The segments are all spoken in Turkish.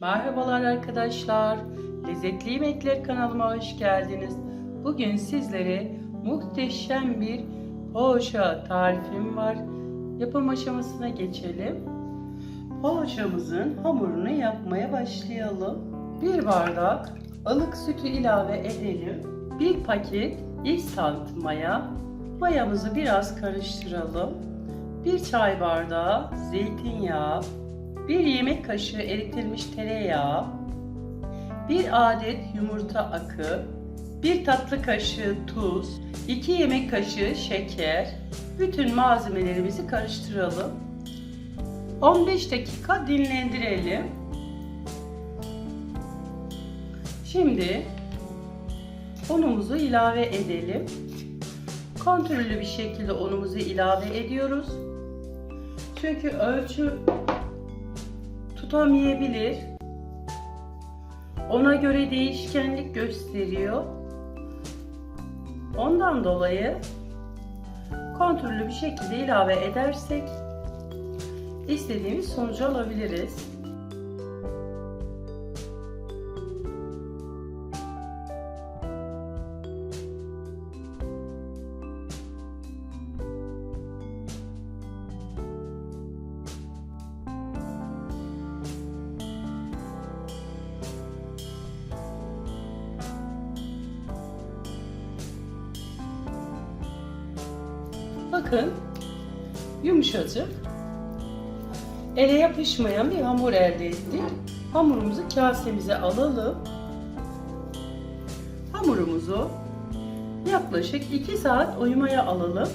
Merhabalar arkadaşlar. Lezzetli Yemekler kanalıma hoş geldiniz. Bugün sizlere muhteşem bir poğaça tarifim var. Yapım aşamasına geçelim. Poğaçamızın hamurunu yapmaya başlayalım. Bir bardak ılık sütü ilave edelim. Bir paket instant maya. Mayamızı biraz karıştıralım. Bir çay bardağı zeytinyağı, bir yemek kaşığı eritilmiş tereyağı, bir adet yumurta akı, bir tatlı kaşığı tuz, 2 yemek kaşığı şeker. Bütün malzemelerimizi karıştıralım. 15 dakika dinlendirelim. Şimdi unumuzu ilave edelim. Kontrollü bir şekilde unumuzu ilave ediyoruz. Çünkü ölçü tutamayabilir. Ona göre değişkenlik gösteriyor. Ondan dolayı kontrollü bir şekilde ilave edersek istediğimiz sonucu alabiliriz. Bakın yumuşacık. Ele yapışmayan bir hamur elde ettik. Hamurumuzu kasemize alalım. Hamurumuzu yaklaşık 2 saat uyumaya alalım.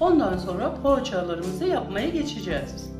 Ondan sonra poğaçalarımızı yapmaya geçeceğiz.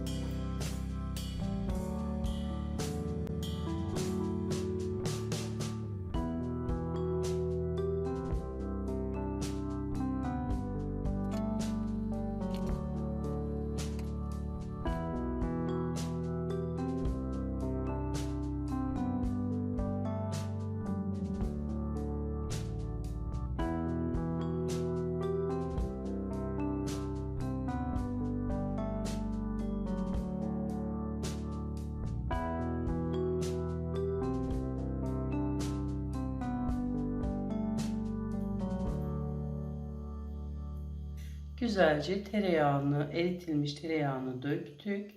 Güzelce tereyağını, eritilmiş tereyağını döktük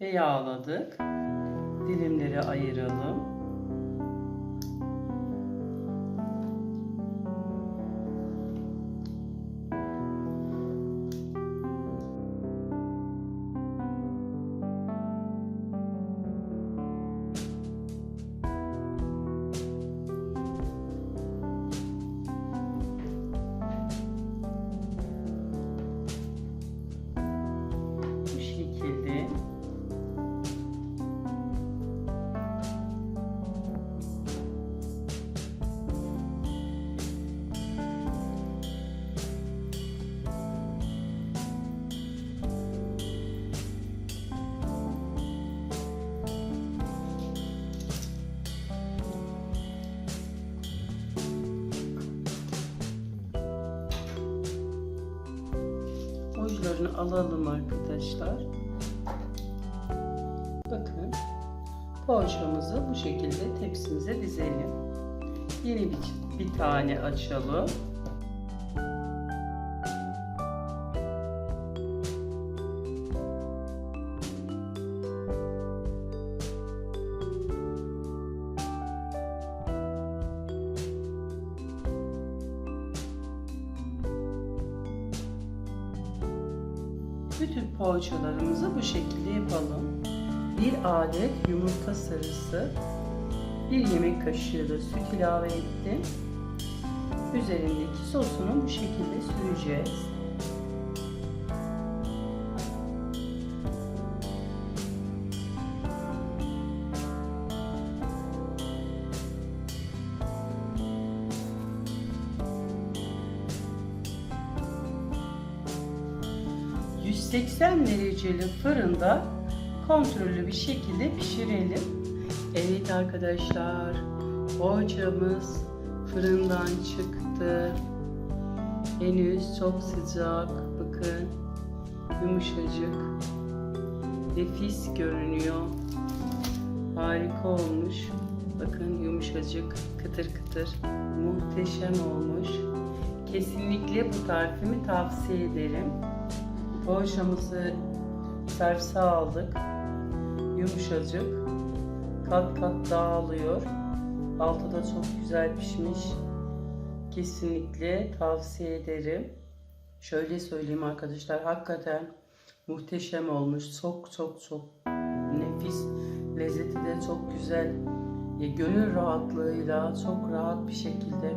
ve yağladık. Dilimleri ayıralım. Uçlarını alalım arkadaşlar. Bakın poğaçamızı bu şekilde tepsimize dizelim. Yeni bir, bir tane açalım. Bütün poğaçalarımızı bu şekilde yapalım. Bir adet yumurta sarısı, bir yemek kaşığı da süt ilave ettim. Üzerindeki sosunu bu şekilde süreceğiz. ...180 dereceli fırında kontrollü bir şekilde pişirelim. Evet arkadaşlar, poğaçamız fırından çıktı. Henüz çok sıcak. Bakın yumuşacık. Nefis görünüyor. Harika olmuş. Bakın yumuşacık, kıtır kıtır. Muhteşem olmuş. Kesinlikle bu tarifimi tavsiye ederim. Poğaçamızı servise aldık. Yumuşacık. Kat kat dağılıyor. Altı da çok güzel pişmiş. Kesinlikle tavsiye ederim. Şöyle söyleyeyim arkadaşlar hakikaten muhteşem olmuş. Çok çok çok nefis. Lezzeti de çok güzel. E, Gönül rahatlığıyla çok rahat bir şekilde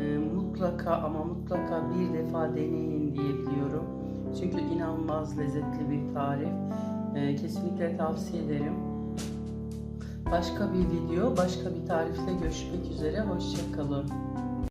e, mutlaka ama mutlaka bir defa deneyin diyebiliyorum. Çünkü inanılmaz lezzetli bir tarif. E, kesinlikle tavsiye ederim. Başka bir video, başka bir tarifle görüşmek üzere. Hoşçakalın.